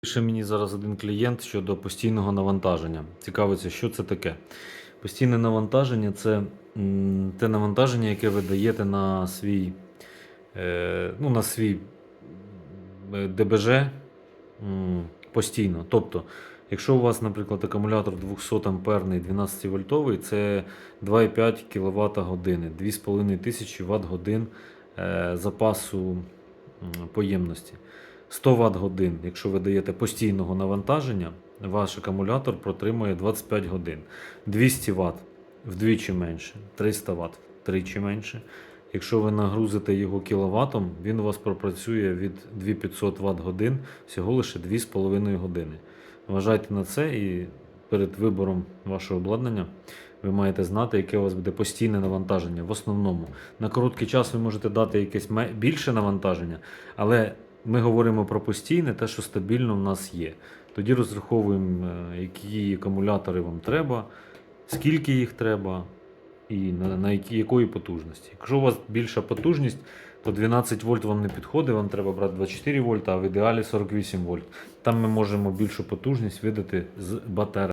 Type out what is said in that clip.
Пише мені зараз один клієнт щодо постійного навантаження. Цікавиться, що це таке. Постійне навантаження це те навантаження, яке ви даєте на свій, е, ну, на свій е, ДБЖ постійно. Тобто, якщо у вас, наприклад, акумулятор 200 амперний 12 вольтовий, це 2,5 кВт години, 2500 Вт годин запасу поємності. 100 Вт годин, якщо ви даєте постійного навантаження, ваш акумулятор протримує 25 годин. 200 Вт вдвічі менше, 300 Вт втричі менше. Якщо ви нагрузите його кіловатом, він у вас пропрацює від 2500 Вт годин всього лише 2,5 години. Вважайте на це і перед вибором вашого обладнання ви маєте знати, яке у вас буде постійне навантаження. В основному на короткий час ви можете дати якесь більше навантаження, але ми говоримо про постійне, те, що стабільно в нас є. Тоді розраховуємо, е, які акумулятори вам треба, скільки їх треба і на, на які, якої потужності. Якщо у вас більша потужність, то 12 вольт вам не підходить, вам треба брати 24 вольта, а в ідеалі 48 вольт. Там ми можемо більшу потужність видати з батареї.